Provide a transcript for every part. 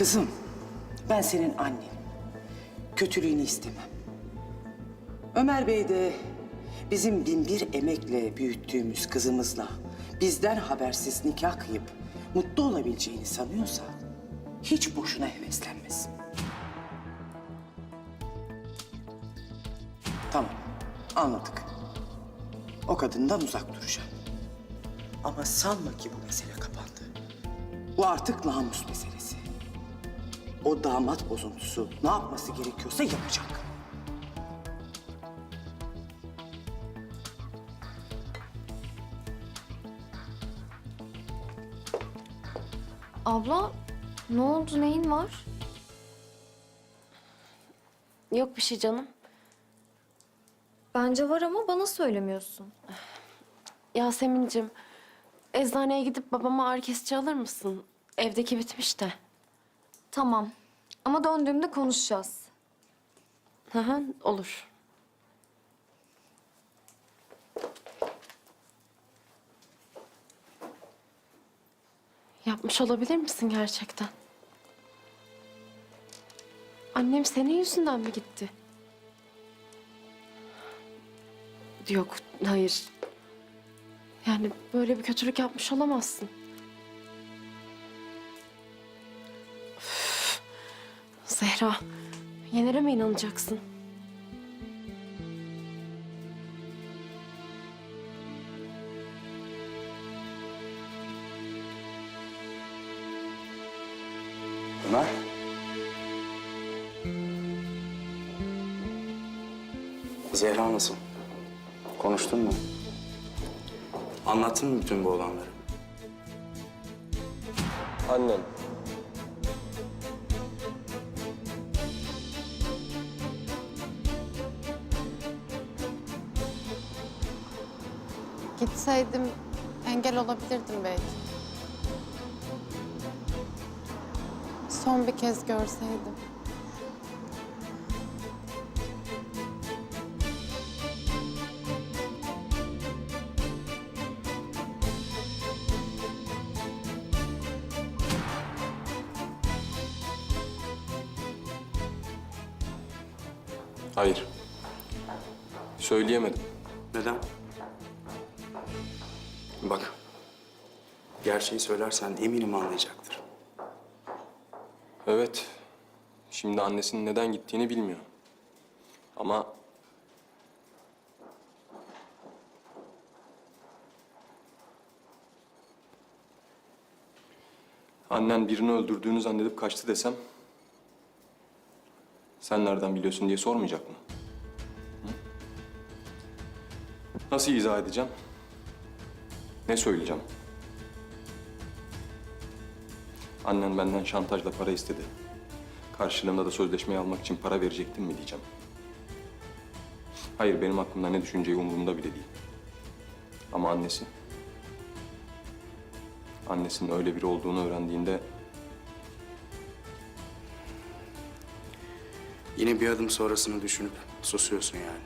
Kızım, ben senin annen. Kötülüğünü istemem. Ömer Bey de bizim binbir emekle büyüttüğümüz kızımızla bizden habersiz nikah kıyıp mutlu olabileceğini sanıyorsa hiç boşuna heveslenmesin. Tamam, anladık. O kadından uzak duracağım. Ama sanma ki bu mesele kapandı. Bu artık namus meselesi. O damat bozuntusu ne yapması gerekiyorsa yapacak. Abla ne oldu neyin var? Yok bir şey canım. Bence var ama bana söylemiyorsun. Yasemin'cim, eczaneye gidip babama ağrı kesici alır mısın? Evdeki bitmiş de. Tamam ama döndüğümde konuşacağız. Hı olur. Yapmış olabilir misin gerçekten? Annem senin yüzünden mi gitti? Yok, hayır. Yani böyle bir kötülük yapmış olamazsın. Zehra, Yener'e mi inanacaksın? Ömer. Zehra nasıl? Konuştun mu? Anlattın mı bütün bu olanları? Annen. Gitseydim engel olabilirdim belki. Son bir kez görseydim. Hayır. Söyleyemedim. Neden? Bak. Gerçeği söylersen eminim anlayacaktır. Evet. Şimdi annesinin neden gittiğini bilmiyor. Ama... Annen birini öldürdüğünü zannedip kaçtı desem... Sen nereden biliyorsun diye sormayacak mı? Hı? Nasıl izah edeceğim? Ne söyleyeceğim? Annen benden şantajla para istedi. Karşılığında da sözleşmeyi almak için para verecektin mi diyeceğim. Hayır, benim aklımda ne düşüneceği umurumda bile değil. Ama annesi... Annesinin öyle biri olduğunu öğrendiğinde Yine bir adım sonrasını düşünüp susuyorsun yani.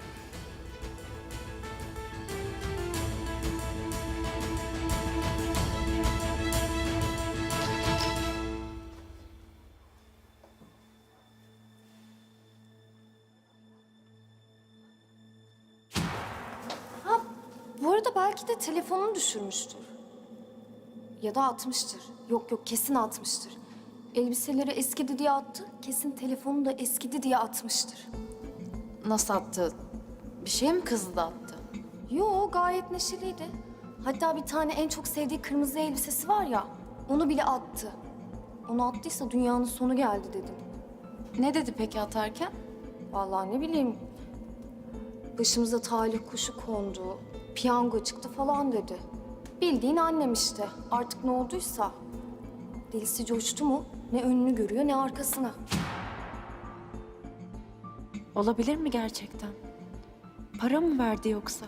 Belki de telefonunu düşürmüştür. Ya da atmıştır. Yok yok kesin atmıştır. Elbiseleri eskidi diye attı. Kesin telefonu da eskidi diye atmıştır. Nasıl attı? Bir şeye mi kızdı da attı? Yo gayet neşeliydi. Hatta bir tane en çok sevdiği kırmızı elbisesi var ya. Onu bile attı. Onu attıysa dünyanın sonu geldi dedim. Ne dedi peki atarken? Vallahi ne bileyim. Başımıza talih kuşu kondu. Piyango çıktı falan dedi. Bildiğin annem işte. Artık ne olduysa. Delisi coştu mu ne önünü görüyor ne arkasına. Olabilir mi gerçekten? Para mı verdi yoksa?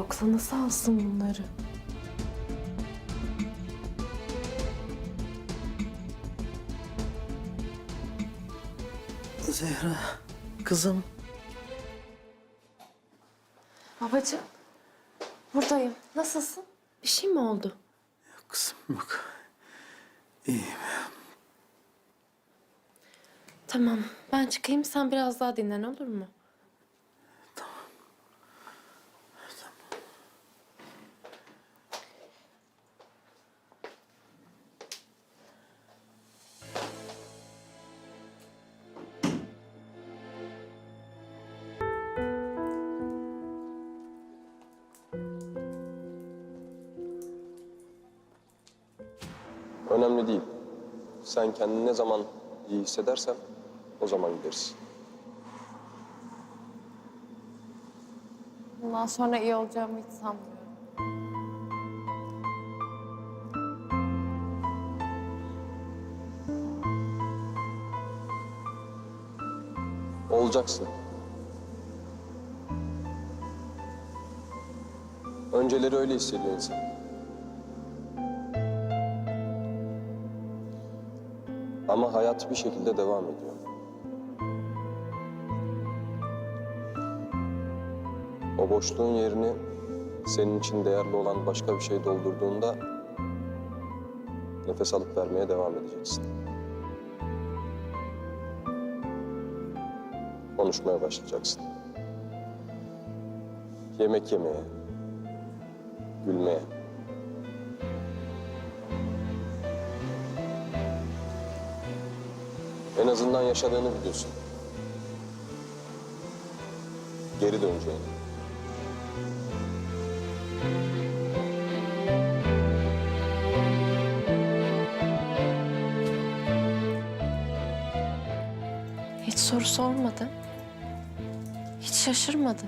Yoksa nasıl alsın bunları? Zehra, kızım. Babacığım, buradayım. Nasılsın? Bir şey mi oldu? Kızım yok. İyiyim. Tamam, ben çıkayım. Sen biraz daha dinlen olur mu? Önemli değil. Sen kendini ne zaman iyi hissedersen o zaman gideriz. Bundan sonra iyi olacağımı hiç sanmıyorum. Olacaksın. Önceleri öyle hissediyor insan. Ama hayat bir şekilde devam ediyor. O boşluğun yerini senin için değerli olan başka bir şey doldurduğunda nefes alıp vermeye devam edeceksin. Konuşmaya başlayacaksın. Yemek yemeye, gülmeye. Azından yaşadığını biliyorsun. Geri döneceğini. Hiç soru sormadı. Hiç şaşırmadı.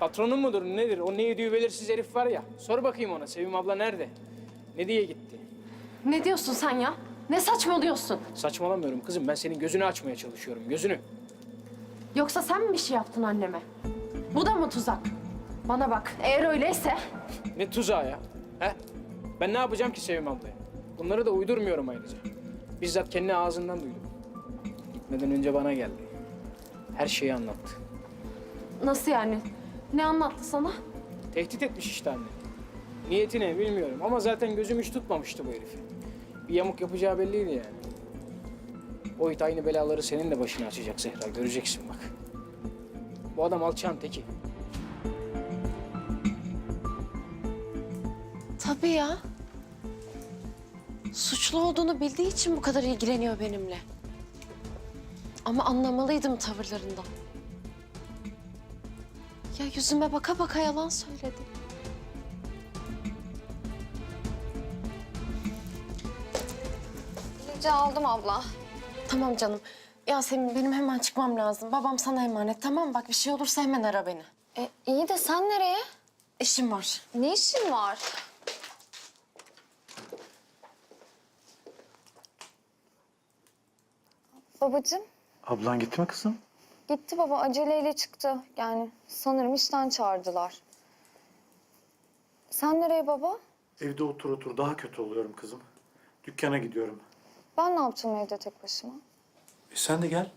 Patronun mudur nedir? O ne yediği belirsiz herif var ya. Sor bakayım ona Sevim abla nerede? Ne diye gitti? Ne diyorsun sen ya? Ne saçmalıyorsun? Saçmalamıyorum kızım. Ben senin gözünü açmaya çalışıyorum. Gözünü. Yoksa sen mi bir şey yaptın anneme? Bu da mı tuzak? Bana bak, eğer öyleyse... Ne tuzağı ya? He? Ben ne yapacağım ki Sevim ablaya? Bunları da uydurmuyorum ayrıca. Bizzat kendi ağzından duydum. Gitmeden önce bana geldi. Her şeyi anlattı. Nasıl yani? Ne anlattı sana? Tehdit etmiş işte anne. Niyeti ne bilmiyorum ama zaten gözüm hiç tutmamıştı bu herifi. Bir yamuk yapacağı belliydi yani. O it aynı belaları senin de başına açacak Zehra. Göreceksin bak. Bu adam alçağın teki. Tabii ya. Suçlu olduğunu bildiği için bu kadar ilgileniyor benimle. Ama anlamalıydım tavırlarından. Ya yüzüme baka baka yalan söyledi. Rica aldım abla. Tamam canım. Yasemin benim hemen çıkmam lazım. Babam sana emanet tamam mı? Bak bir şey olursa hemen ara beni. E, iyi de sen nereye? İşim var. Ne işin var? Babacığım, Ablan gitti mi kızım? gitti baba aceleyle çıktı. Yani sanırım işten çağırdılar. Sen nereye baba? Evde otur otur daha kötü oluyorum kızım. Dükkana gidiyorum. Ben ne yapacağım evde tek başıma? E sen de gel.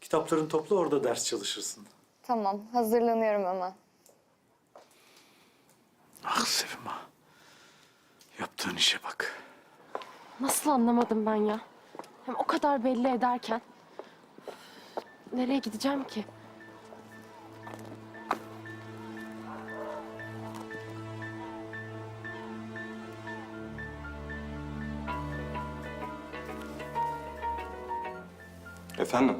Kitaplarını topla orada ders çalışırsın. Tamam, hazırlanıyorum hemen. Ah Sevim ah. Yaptığın işe bak. Nasıl anlamadım ben ya? Hem o kadar belli ederken. Nereye gideceğim ki? Efendim,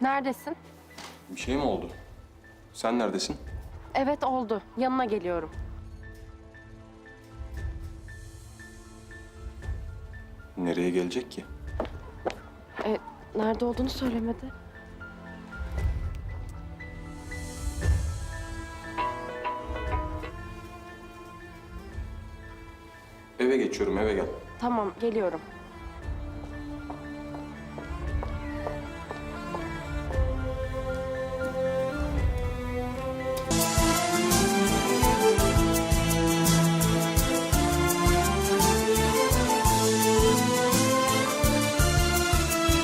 Neredesin? bir şey mi oldu? Sen neredesin? Evet oldu. Yanına geliyorum. Nereye gelecek ki? E, nerede olduğunu söylemedi. Eve geçiyorum, eve gel. Tamam, geliyorum.